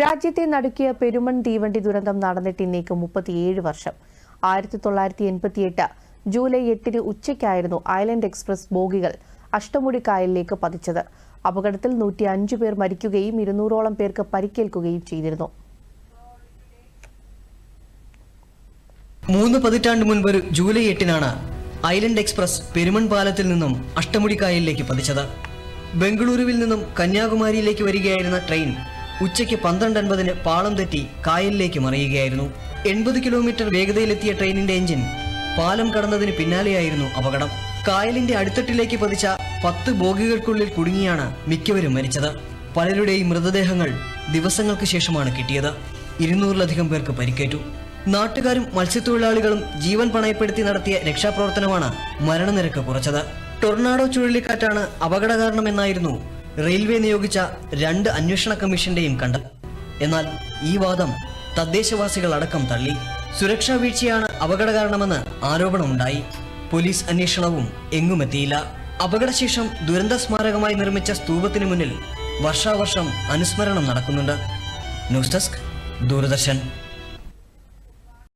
രാജ്യത്തെ നടുക്കിയ പെരുമൺ തീവണ്ടി ദുരന്തം നടന്നിട്ട് ഇന്നേക്ക് മുപ്പത്തിയേഴ് വർഷം. ആയിരത്തി തൊള്ളായിരത്തി എൺപത്തിയെട്ട് ജൂലൈ എട്ടിന് ഉച്ചയ്ക്കായിരുന്നു ഐലൻഡ് എക്സ്പ്രസ് ബോഗികൾ അഷ്ടമുടി കായലിലേക്ക് പതിച്ചത്. അപകടത്തിൽ നൂറ്റി അഞ്ചു പേർ മരിക്കുകയും ഇരുന്നൂറോളം പേർക്ക് പരിക്കേൽക്കുകയും ചെയ്തിരുന്നു. മൂന്ന് പതിറ്റാണ്ട് മുൻപ് ജൂലൈ എട്ടിനാണ് ഐലൻഡ് എക്സ്പ്രസ് പെരുമൺ പാലത്തിൽ നിന്നും അഷ്ടമുടി കായലിലേക്ക് പതിച്ചത്. ബംഗളൂരുവിൽ നിന്നും കന്യാകുമാരിയിലേക്ക് വരികയായിരുന്ന ട്രെയിൻ ഉച്ചയ്ക്ക് പന്ത്രണ്ട് അൻപതിന് പാളം തെറ്റി കായലിലേക്ക് മറിയുകയായിരുന്നു. എൺപത് കിലോമീറ്റർ വേഗതയിലെത്തിയ ട്രെയിനിന്റെ എഞ്ചിൻ പാലം കടന്നതിന് പിന്നാലെയായിരുന്നു അപകടം. കായലിന്റെ അടിത്തട്ടിലേക്ക് പതിച്ച പത്ത് ബോഗികൾക്കുള്ളിൽ കുടുങ്ങിയാണ് മിക്കവരും മരിച്ചത്. പലരുടെയും മൃതദേഹങ്ങൾ ദിവസങ്ങൾക്ക് ശേഷമാണ് കിട്ടിയത്. ഇരുന്നൂറിലധികം പേർക്ക് പരിക്കേറ്റു. നാട്ടുകാരും മത്സ്യത്തൊഴിലാളികളും ജീവൻ പണയപ്പെടുത്തി നടത്തിയ രക്ഷാപ്രവർത്തനമാണ് മരണനിരക്ക് കുറച്ചത്. ടൊർണാഡോ ചുഴലിക്കാറ്റാണ് അപകട കാരണമെന്നായിരുന്നു റെയിൽവേ നിയോഗിച്ച രണ്ട് അന്വേഷണ കമ്മീഷന്റെയും കണ്ടൽ എന്നാൽ ഈ വാദം തദ്ദേശവാസികൾ അടക്കം തള്ളി. സുരക്ഷാ വീഴ്ചയാണ് അപകട കാരണമെന്ന് ആരോപണമുണ്ടായി. പോലീസ് അന്വേഷണവും എങ്ങുമെത്തിയില്ല. അപകടശേഷം ദുരന്ത സ്മാരകമായി നിർമ്മിച്ച സ്തൂപത്തിന് മുന്നിൽ വർഷാവർഷം അനുസ്മരണം നടക്കുന്നുണ്ട്. News desk Doordarshan.